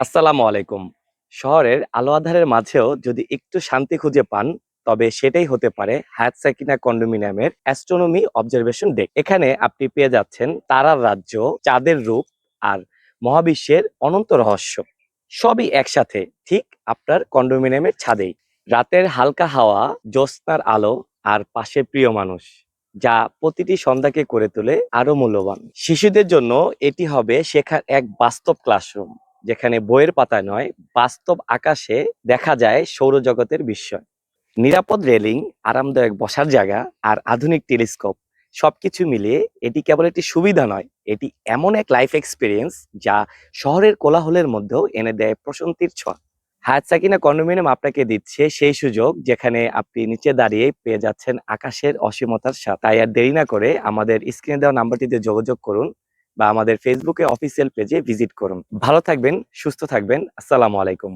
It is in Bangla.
আসসালামু আলাইকুম। শহরের আলো আধারের মাঝেও যদি একটু শান্তি খুঁজে পান, তবে সেটাই হতে পারে হায়াত সাকিনা কন্ডোমিনিয়ামের অ্যাস্ট্রোনমি অবজারভেশন ডেক এখানে আপনি পেয়ে যাচ্ছেন তারার রাজ্য, চাঁদের রূপ আর মহাবিশ্বের অনন্ত রহস্য। সবই একসাথে, ঠিক আপনার কন্ডোমিনিয়ামের ছাদেই। রাতের হালকা হাওয়া, জ্যোৎস্নার আলো আর পাশে প্রিয় মানুষ, যা প্রতিটি সন্ধ্যাকে করে তোলে আরও মূল্যবান। শিশুদের জন্য এটি হবে শেখার এক বাস্তব ক্লাসরুম। যেখানে বইয়ের পাতায় নয়, বাস্তব আকাশে দেখা যায় সৌরজগতের বিস্ময়। নিরাপদ রেলিং, আরামদায়ক বসার জায়গা আর আধুনিক টেলিস্কোপ সবকিছু মিলিয়ে এটি কেবল একটি সুবিধা নয়, এটি এমন এক লাইফ এক্সপিরিয়েন্স যা শহরের কোলাহলের মধ্যেও এনে দেয় প্রশান্তির ছোঁয়া। হায়াত সাকিনা কন্ডোমিনিয়াম আপনাকে দিচ্ছে সেই সুযোগ যেখানে আপনি নিচে দাঁড়িয়ে পেয়ে যাচ্ছেন আকাশের অসীমতার সাথে তাই আর দেরি না করে আমাদের স্ক্রিনে দেওয়া নাম্বারটিতে যোগাযোগ করুন। বা আমাদের ফেসবুকে অফিসিয়াল পেজে ভিজিট করুন। ভালো থাকবেন সুস্থ থাকবেন। আসসালামু আলাইকুম।